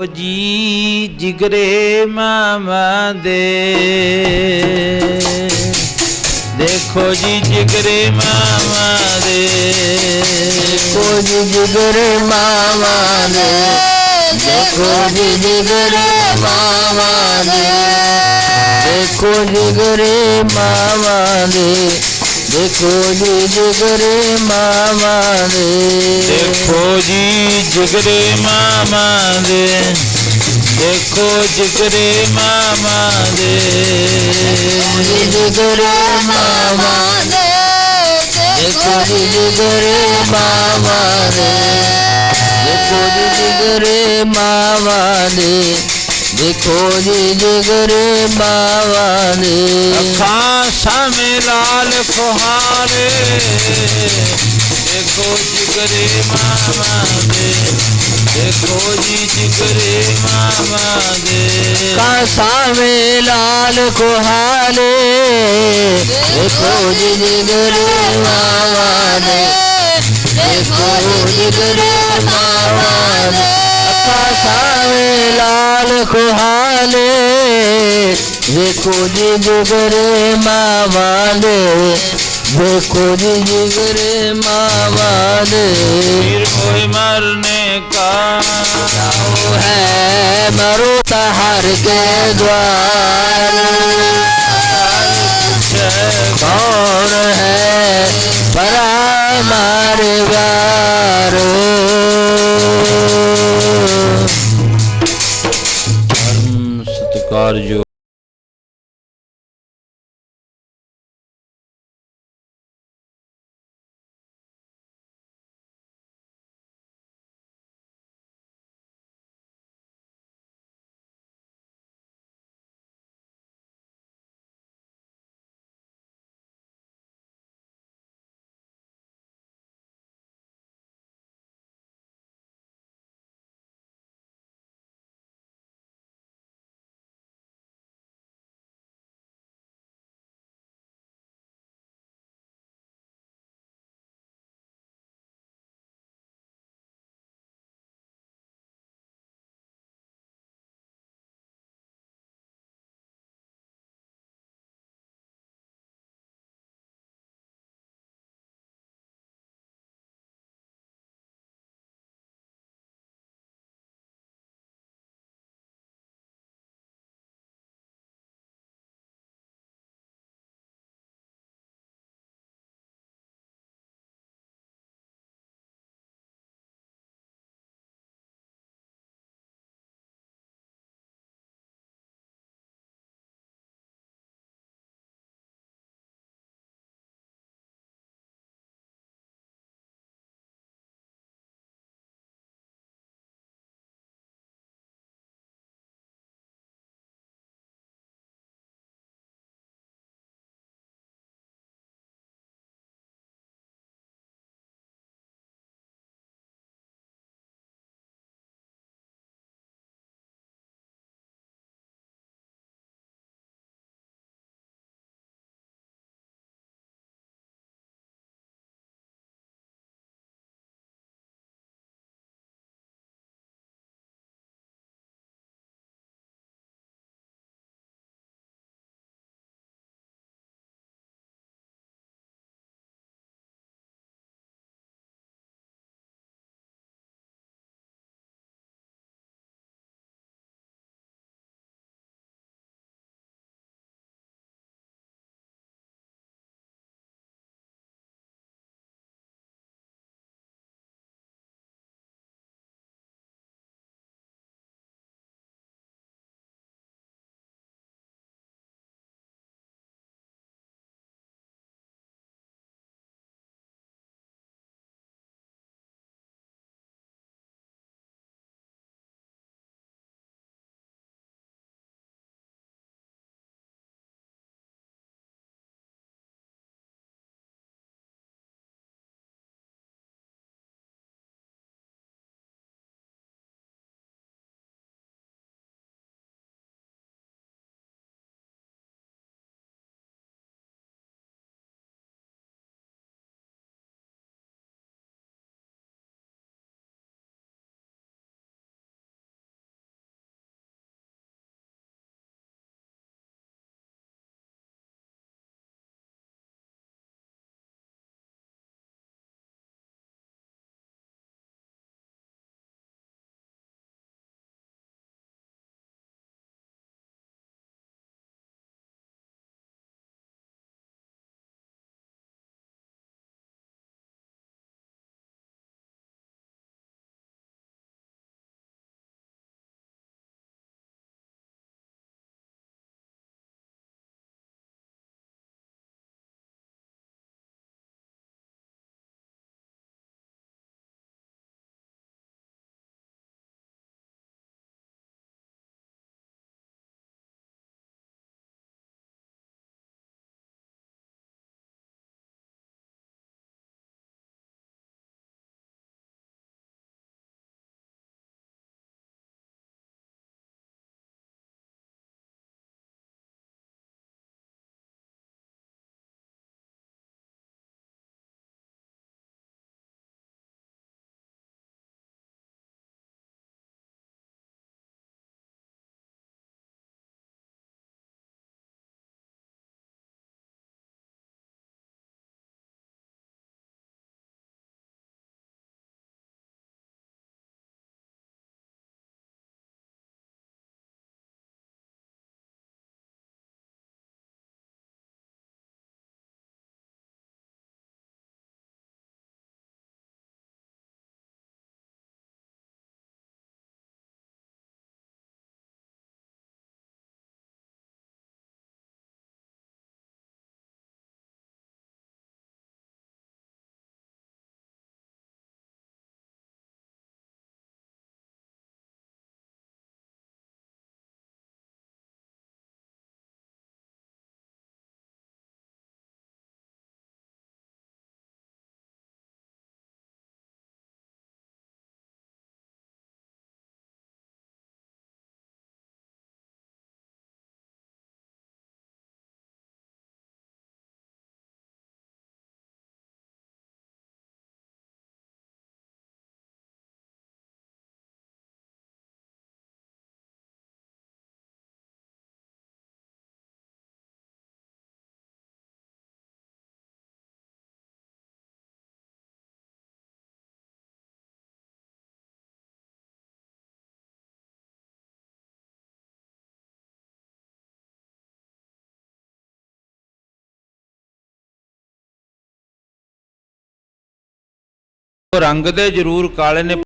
ਓ ਜੀ ਜਿਗਰੇ ਮਾਮਾ ਦੇ। ਦੇਖੋ ਜੀ ਜਿਗਰੇ ਮਾਮਾ ਦੇ। ਦੇਖੋ ਜੀ ਜਿਗਰੇ ਮਾਵਾ ਦੇ। ਦੇਖੋ ਜੀ ਜਿਗਰੇ ਮਾਵਾ ਦੇ। ਦੇਖੋ ਜਿਗਰੇ ਮਾਵਾ ਦੇ। ਦੇਖੋ ਜੀ ਜਿਗਰੇ ਮਾਵਾ ਦੇ। ਦੇਖੋ ਜੀ ਜਿਗਰੇ ਮਾਮਾ ਦੇ। ਦੇਖੋ ਜਿਗਰੇ ਮਾਮਾ ਦੇ। ਜੀ ਜਿਗਰੇ ਦੇ। ਦੇਖੋ ਜੀ ਜਿਗਰੇ ਮਾਵਾ ਦੇ। ਦੇਖੋ ਜੀ ਜਿਗਰੇ ਮਾਵਾ ਦੇ। ਦੇਖੋ ਜੀ ਜਿਗਰੇ ਮਾਵਾ ਦੇ ਅੱਖਾਂ ਸਾਹਮਣੇ ਲਾਲ ਫੁਹਾਰੇ ਦੇਖੋ ਜਿਗਰੇ ਮਾਮਾ ਦੇ ਦੇਖੋ ਜੀ ਜਿਗਰੇ ਮਾਮਾ ਦੇ ਕਾਸਾਵੇਂ ਲਾਲ ਕੋਹਾਲੇ ਦੇਖੋ ਜੀ ਜਿਗਰੇ ਮਾਵਾ ਦੇ ਦੇਖੋ ਜਿਗਰੇ ਮਾਵਾ ਦੇ ਫਸਾਵੇ ਲਾਲ ਖੁਹਾਲੇ ਵੇਖੋ ਜੀ ਜਿਗਰੇ ਮਾਵਾਲੇ ਵੇਖੋ ਜੀ ਜਿਗਰੇ ਮਾਵਾਲੇ ਫਿਰ ਕੋਈ ਮਰਨੇ ਕਾ ਹੈ ਮਰੋ ਤਾਂ ਹਰ ਕੇ ਦਵਾਰ ਰੰਗ ਦੇ ਜ਼ਰੂਰ ਕਾਲੇ ਨੇ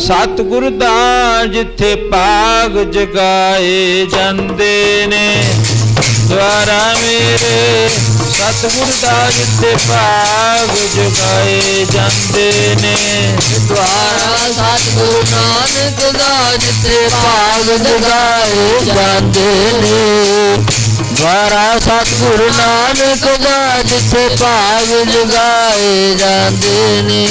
ਸਤਿਗੁਰ ਦਾ ਜਿੱਥੇ ਭਾਗ ਜਗਾਏ ਜਾਂਦੇ ਨੇ। ਦੁਆਰਾ ਮੇਰੇ ਸਤਿਗੁਰ ਦਾ ਜਿੱਥੇ ਭਾਗ ਜਗਾਏ ਜਾਂਦੇ ਨੇ। ਦੁਆਰਾ ਸਤਿਗੁਰੂ ਨਾਨਕ ਦਾ ਜਿੱਥੇ ਭਾਗ ਜਗਾਏ ਜਾਂਦੇ ਨੇ। ਦੁਆਰਾ ਸਤਿਗੁਰੂ ਨਾਨਕ ਦਾ ਜਿੱਥੇ ਭਾਗ ਜਗਾਏ ਜਾਂਦੇ ਨੇ।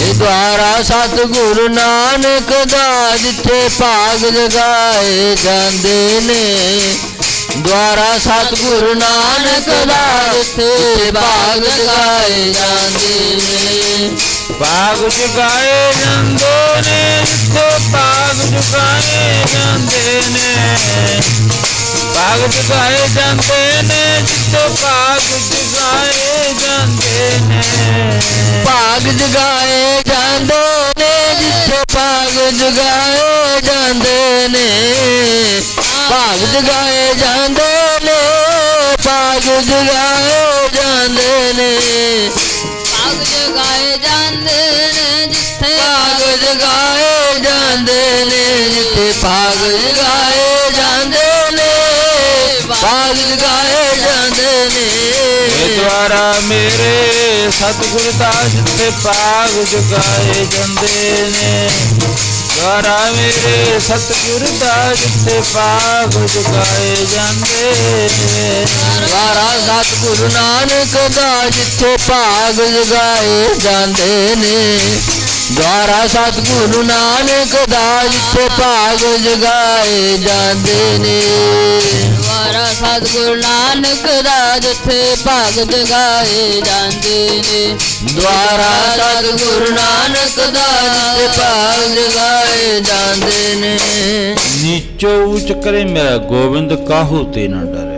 ਇਹ ਦੁਆਰਾ ਸਤਿਗੁਰੂ ਨਾਨਕ ਦਾ ਜਿੱਥੇ ਭਾਗ ਜਗਾਏ ਜਾਂਦੇ ਨੇ, ਦੁਆਰਾ ਸਤਿਗੁਰੂ ਨਾਨਕ ਦਾ ਜਿੱਥੇ ਭਾਗ ਜਗਾਏ ਜਾਂਦੇ ਨੇ। ਭਾਗ ਜਗਾਏ ਜਾਂਦੇ ਨੇ, ਜਿੱਥੇ ਭਾਗ ਜਗਾਏ ਜਾਂਦੇ ਨੇ। ਭਾਗ ਜਗਾਏ ਜਾਂਦੇ ਨੇ ਜਿੱਥੇ ਭਾਗ ਜਗਾਏ ਜਾਂਦੇ ਨੇ। ਭਾਗ ਜਗਾਏ ਜਾਂਦੇ ਨੇ ਜਿੱਥੇ ਭਾਗ ਜਗਾਏ ਜਾਂਦੇ ਨੇ। ਭਾਗ ਜਗਾਏ ਜਾਂਦੇ ਨੇ ਭਾਗ ਜਗਾਏ ਜਾਂਦੇ ਨੇ। ਭਾਗ ਜਗਾਏ ਜਾਂਦੇ ਨੇ ਜਿੱਥੇ ਭਾਗ ਜਗਾਏ ਜਾਂਦੇ ਨੇ ਜਿੱਥੇ ਭਾਗ ਜਗਾਏ ਇਹ ਮੇਰੇ ਸਤਿਗੁਰ ਦਾ ਜਿੱਥੇ ਭਾਗ ਜਗਾਏ ਜਾਂਦੇ ਨੇ। ਦੁਆਰਾ ਮੇਰੇ ਸਤਿਗੁਰ ਦਾ ਜਿੱਥੇ ਭਾਗ ਜਗਾਏ ਜਾਂਦੇ ਨੇ। ਦੁਆਰਾ ਸਤਿਗੁਰੂ ਨਾਨਕ ਦਾ ਜਿੱਥੇ ਭਾਗ ਜਗਾਏ ਜਾਂਦੇ ਨੇ। ਦੁਆਰਾ ਸਤਿਗੁਰੂ ਨਾਨਕ ਦਾ ਜਿੱਥੇ ਭਾਗ ਜਗਾਏ ਜਾਂਦੇ ਨੇ ਦੁਆਰਾ ਸਤਿਗੁਰੂ ਨਾਨਕ ਦਾ ਜਿੱਥੇ ਭਾਗ ਜਗਾਏ ਜਾਂਦੇ ਨੇ ਦੁਆਰਾ ਸਤਿਗੁਰੂ ਨਾਨਕ ਦਾ ਜਿੱਥੇ ਭਾਗ ਜਗਾਏ ਜਾਂਦੇ ਨੇ ਨੀਚੋ ਉੱਚ ਕਰੇ ਮੇਰਾ ਗੋਬਿੰਦ ਕਾਹੂ ਤੇ ਨਾ ਡਰੇ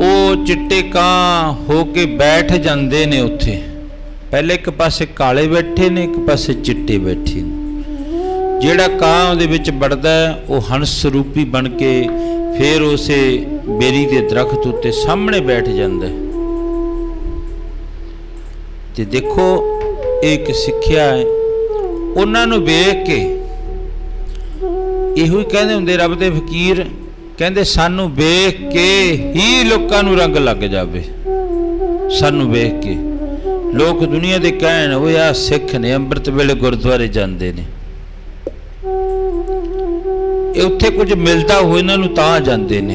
ਉਹ ਚਿੱਟੇ ਕਾਂ ਹੋ ਕੇ ਬੈਠ ਜਾਂਦੇ ਨੇ ਉੱਥੇ ਪਹਿਲੇ ਇੱਕ ਪਾਸੇ ਕਾਲੇ ਬੈਠੇ ਨੇ, ਇੱਕ ਪਾਸੇ ਚਿੱਟੇ ਬੈਠੇ ਨੇ। ਜਿਹੜਾ ਕਾਂ ਉਹਦੇ ਵਿੱਚ ਵੜਦਾ ਉਹ ਹੰਸ ਰੂਪੀ ਬਣ ਕੇ ਫਿਰ ਉਸੇ ਬੇਰੀ ਦੇ ਦਰਖਤ ਉੱਤੇ ਸਾਹਮਣੇ ਬੈਠ ਜਾਂਦਾ ਹੈ। ਤੇ ਦੇਖੋ, ਇਹ ਇੱਕ ਸਿੱਖਿਆ ਹੈ। ਉਹਨਾਂ ਨੂੰ ਵੇਖ ਕੇ ਇਹੋ ਹੀ ਕਹਿੰਦੇ ਹੁੰਦੇ, ਰੱਬ ਦੇ ਫਕੀਰ, ਕਹਿੰਦੇ, ਸਾਨੂੰ ਵੇਖ ਕੇ ਹੀ ਲੋਕਾਂ ਨੂੰ ਰੰਗ ਲੱਗ ਜਾਵੇ। ਸਾਨੂੰ ਵੇਖ ਕੇ ਲੋਕ ਦੁਨੀਆ ਦੇ ਕਹਿਣ ਉਹ ਆ ਸਿੱਖ ਨੇ ਅੰਮ੍ਰਿਤ ਵੇਲੇ ਗੁਰਦੁਆਰੇ ਜਾਂਦੇ ਨੇ। ਇਹ ਉੱਥੇ ਕੁਝ ਮਿਲਦਾ ਹੋਏ, ਇਹਨਾਂ ਨੂੰ ਤਾਂ ਜਾਂਦੇ ਨੇ।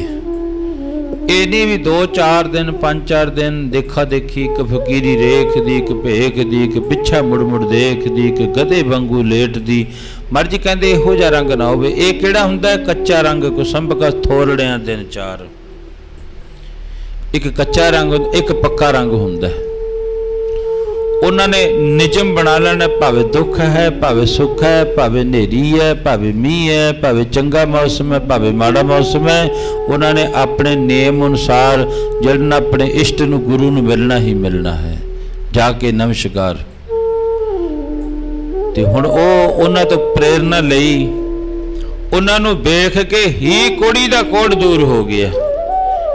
ਇਹ ਨਹੀਂ ਵੀ 2-4 ਦਿਨ 5-4 ਦਿਨ, ਦੇਖਾ ਦੇਖੀ, ਇੱਕ ਫਕੀਰੀ ਰੇਖ ਦੀ ਇੱਕ ਭੇਖ ਦੀ ਇੱਕ ਪਿੱਛਾ ਮੁੜ ਮੁੜ ਦੇਖਦੀ, ਇੱਕ ਗਧੇ ਵਾਂਗੂ ਲੇਟਦੀ। ਮਰਜ਼ੀ ਕਹਿੰਦੇ ਇਹੋ ਜਿਹਾ ਰੰਗ ਨਾ ਹੋਵੇ। ਇਹ ਕਿਹੜਾ ਹੁੰਦਾ? ਕੱਚਾ ਰੰਗ ਕੋ ਥੋਰੜਿਆਂ ਦਿਨ ਚਾਰ। ਇੱਕ ਕੱਚਾ ਰੰਗ, ਇੱਕ ਪੱਕਾ ਰੰਗ ਹੁੰਦਾ। ਹੈ ਉਹਨਾਂ ਨੇ ਨਿਯਮ ਬਣਾ ਲੈਣਾ, ਭਾਵੇਂ ਦੁੱਖ ਹੈ, ਭਾਵੇਂ ਸੁੱਖ ਹੈ, ਭਾਵੇਂ ਹਨੇਰੀ ਹੈ, ਭਾਵੇਂ ਮੀਂਹ ਹੈ, ਭਾਵੇਂ ਚੰਗਾ ਮੌਸਮ ਹੈ, ਭਾਵੇਂ ਮਾੜਾ ਮੌਸਮ ਹੈ, ਉਹਨਾਂ ਨੇ ਆਪਣੇ ਨੇਮ ਅਨੁਸਾਰ ਜਿਹੜਾ ਆਪਣੇ ਇਸ਼ਟ ਨੂੰ, ਗੁਰੂ ਨੂੰ ਮਿਲਣਾ ਹੀ ਮਿਲਣਾ ਹੈ। ਜਾ ਕੇ ਨਮਸਕਾਰ। ਤੇ ਹੁਣ ਉਹ ਉਹਨਾਂ ਤੋਂ ਪ੍ਰੇਰਣਾ ਲਈ ਉਹਨਾਂ ਨੂੰ ਵੇਖ ਕੇ ਹੀ ਕੋੜੀ ਦਾ ਕੋੜ ਦੂਰ ਹੋ ਗਿਆ।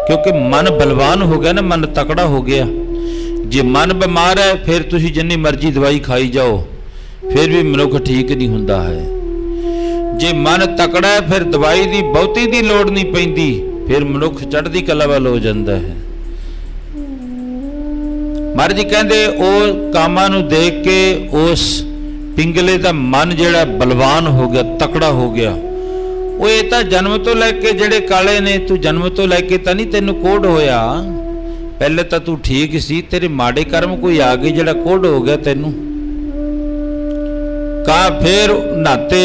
ਕਿਉਂਕਿ ਮਨ ਬਲਵਾਨ ਹੋ ਗਿਆ ਨਾ, ਮਨ ਤਕੜਾ ਹੋ ਗਿਆ। ਜੇ ਮਨ ਬਿਮਾਰ ਹੈ, ਫਿਰ ਤੁਸੀਂ ਜਿੰਨੀ ਮਰਜ਼ੀ ਦਵਾਈ ਖਾਈ ਜਾਓ, ਫਿਰ ਵੀ ਮਨੁੱਖ ਠੀਕ ਨਹੀਂ ਹੁੰਦਾ ਹੈ। ਜੇ ਮਨ ਤਕੜਾ ਹੈ, ਫਿਰ ਦਵਾਈ ਦੀ, ਬਹੁਤੀ ਦੀ ਲੋੜ ਨਹੀਂ ਪੈਂਦੀ, ਫਿਰ ਮਨੁੱਖ ਚੜ੍ਹਦੀ ਕਲਾ ਵੱਲ ਹੋ ਜਾਂਦਾ ਹੈ। ਮਹਾਰਾਜ ਕਹਿੰਦੇ, ਉਹ ਕਾਮਾਂ ਨੂੰ ਦੇਖ ਕੇ, ਉਸ ਪਿੰਗਲੇ ਦਾ ਮਨ ਜਿਹੜਾ ਬਲਵਾਨ ਹੋ ਗਿਆ, ਤਕੜਾ ਹੋ ਗਿਆ। ਉਹ ਇਹ ਤਾਂ ਜਨਮ ਤੋਂ ਲੈ ਕੇ ਜਿਹੜੇ ਕਾਲੇ ਨੇ, ਤੂੰ ਜਨਮ ਤੋਂ ਲੈ ਕੇ ਤਾਂ ਨਹੀਂ ਤੈਨੂੰ ਕੋਡ ਹੋਇਆ? ਪਹਿਲੇ ਤਾਂ ਤੂੰ ਠੀਕ ਸੀ, ਤੇਰੇ ਮਾੜੇ ਕਰਮ ਕੋਈ ਆ ਗਏ ਜਿਹੜਾ ਕੋਡ ਹੋ ਗਿਆ ਤੈਨੂੰ। ਕਾ ਫੇਰ ਨਾਤੇ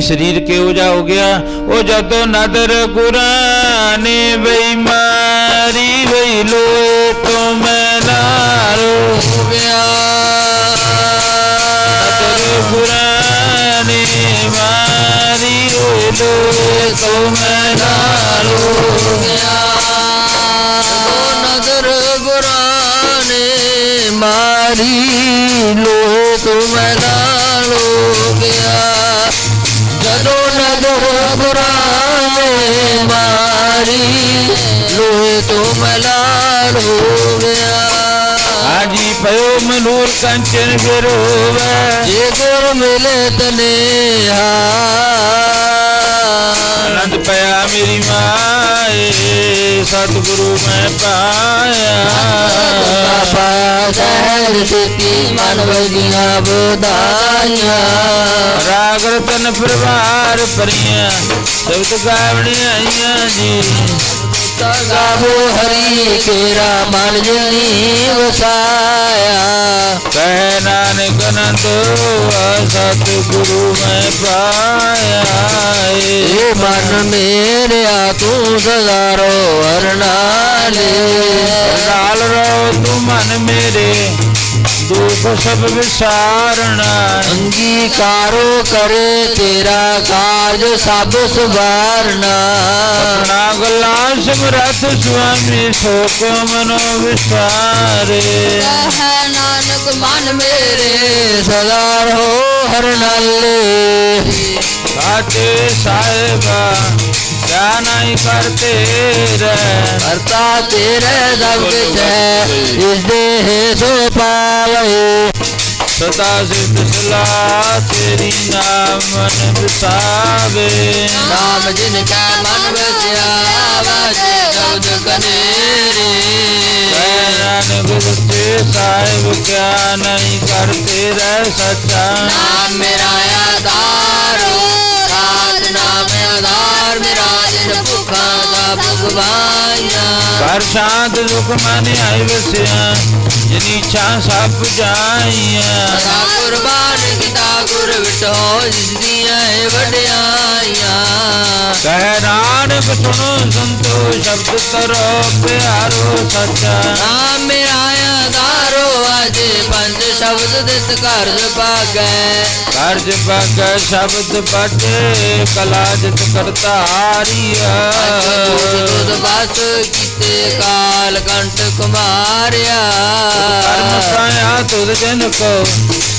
ਸਰੀਰ ਕੇ ਜਾ ਹੋ ਗਿਆ? ਉਹ ਜਦੋਂ ਨਦਰ ਗੁਰਾਂ ਨੇ ਬੇਮਾਰੀ ਬਈ ਲੋਏ ਤੋਂ ਮੈਂ ਲਾਰੋ ਹੋ ਗਿਆ। ਨਦਰ ਗੁਰਾਂ ਮਾਰੀ ਹੋਏ ਲੋਏ ਤੋਂ ਮੈਂ ਲੋਏ ਤੋਂ ਮੈਂ ਨਾਲ ਹੋ ਗਿਆ। ਹਾਜੀ ਪਇਓ ਮਨੂਰ ਕੰਚਨ ਗਿਰੋਵੇ ਜੇ ਗੁਰ ਮਿਲੇ ਤਨੇਹਾ। ਆਨੰਦ ਪਿਆ ਮੇਰੀ ਮਾਏ ਸਤਿਗੁਰੂ ਮੈਂ ਪਾਇਆ। ਪਾਪਾ ਸਹਿਰ ਸਿੱਤੀ ਮਨ ਵਜੀਆਂ ਬੁਧਾਈਆਂ ਰਾਗ ਰਤਨ ਪਰਿਵਾਰ ਪਰੀਆਂ ਸ਼ਬਦ ਗਾਵਣੀ ਆਈਆਂ ਜੀ। ਹਰੀ ਕੇਰਾ ਮਨ ਜਨੀ ਵਸਾਇਆ। ਕਹਿ ਨਾਨਕ ਅਨੰਦ ਸਤਿਗੁਰੂ ਮੈਂ ਪਾਇਆ ਮਨ ਮੇਰਿਆ ਤੂੰ ਸਦਾਰੋ ਵਰਨਾਲੇ ਨਾਲ ਰੋ ਤੂੰ ਮਨ ਮੇਰੇ। ਦੁਖ ਸਭ ਵਿਸਾਰਣਾ। ਅੰਗੀਕਾਰੋ ਕਰੇ ਤੇਰਾ ਕਾਰਜ ਸਭ ਸੁਭਾਰਨਾ ਆਪਣਾ ਗੱਲਾਂ ਸਮਰੱਥ ਸੁਆਮੀ ਸੋਕ ਮਨੋ ਵਿਸਾਰੇ। ਕਹਿ ਨਾਨਕ ਮਨ ਮੇਰੇ ਮੇਰੇ ਸਦਾ ਰਹੋ ਹਰ ਨਾਲੇ। ਸਾਚੇ ਸਾਹਿਬਾ ਕਿਆ ਨਹੀਂ ਕਰਤੇ ਰਹਿ। ਕਰਤਾ ਤੇਰੇ ਸਭ ਕੁਛ ਹੈ ਇਸ ਦੇ ਸੋ ਪਾਵੇ ਸਦਾ ਸਿੱਧ ਸਲਾਹ ਤੇਰੀ ਨਾਮ ਮਨ ਵਿਸਾਵੇ। ਨਾਮ ਜਿਨ ਕਾ ਮਨ ਵਸਿਆ ਵਾਜੇ ਸ਼ਬਦ ਕਨੇਰੇ ਨਾਨਕ ਗੁਰਤੇ ਸਾਹਿਬ ਕਿਆ ਨਹੀਂ ਭੁਖਾਂ ਦਾ ਭੁਗਵਾਈਆਂ ਕਰ ਸ਼ਾਂਤ ਸੁਖ ਮਨ ਆਈ ਵਸਿਆ ਜਿਨੀ ਇੱਛਾ ਸਭ ਜਾਈਆਂ ਸਦਾ ਕੁਰਬਾਨ ਕੀਤਾ ਗੁਰ ਵਿਟੋ ਜਿਸ ਦੀਆਂ ਇਹ ਵਡਿਆਈਆਂ। ਕਹਿ ਨਾਨਕ ਸੁਣੋ ਸੰਤੋ ਸ਼ਬਦ ਕਰੋ ਪਿਆਰੋ ਸੱਚਾ। ਨਾਮ ਮੇਰਾ ਆਧਾਰੋ ਅਜੇ ਪੰਜ ਸ਼ਬਦ ਦਿਤ ਘਰ ਪਾਗੈ ਕਾਰਜ ਪਗ ਸ਼ਬਦ ਪਟੇ ਕਲਾ ਜਿਤ ਕਰਤਾਰੀਆ ਦੁਧ ਬਸ ਕੀਤੇ ਕਾਲ ਕੰਟ ਕੁਮਾਰਿਆ ਕਰਮ ਪਾਇਆ ਤੁਧ ਜਨ ਕੋ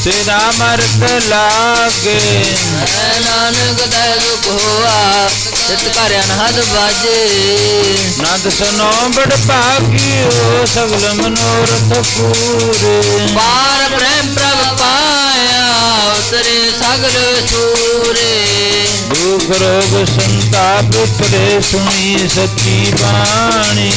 ਤੇਰਾ ਮਰਤ ਲਾਗੇ। ਐ ਨਾਨਕ ਦਾ ਦੁਖ ਹੋਆ ਤਿਤ ਘਰ ਅਨਹਦ ਬਾਜੇ ਨੰਦ ਸੁਨੋ ਬੜ ਭਾਗਿਓ ਸਗਲ ਮਨੋਰਥ ਪੂਰੇ। ਪਾਰ ਪ੍ਰੇਮ ਪ੍ਰਭ ਪਾਇਆ ਉਤਰੇ ਸਗਲ ਸੂਰੇ। ਦੁਖ ਰੋਗ ਸੰਤਾਪ ਪਰੇ ਸੁਣੀ ਸੱਚੀ ਬਾਣੀ।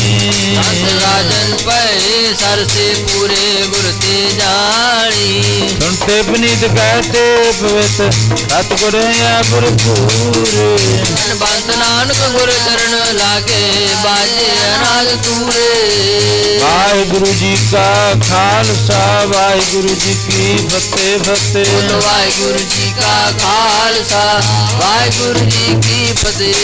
ਸੰਤ ਰਾਜਨ ਪਏ ਸਰਸੇ ਪੂਰੇ ਗੁਰ ਤੇ ਜਾਣੀ ਸੁਣਤੇ ਬਨੀਤ ਕਹਤੇ ਪਵਿੱਤ ਸਤਿਗੁਰ ਆ ਭਰਪੂਰੇ ਬੰਤ ਨਾਨਕ ਗੁਰ ਚਰਨ ਲਾਗੇ ਬਾਜੇ ਅਨਾਦ ਤੂਰੇ। ਵਾਹਿਗੁਰੂ ਜੀ ਕਾ ਖਾਲਸਾ ਵਾਹਿਗੁਰੂ ਜੀ ਕੀ ਫਤਿਹ ਫਤਿਹ। ਬੋਲੋ ਵਾਹਿਗੁਰੂ ਜੀ ਕਾ ਖਾਲਸਾ ਵਾਹਿਗੁਰੂ ਜੀ ਕੀ ਫਤਿਹ।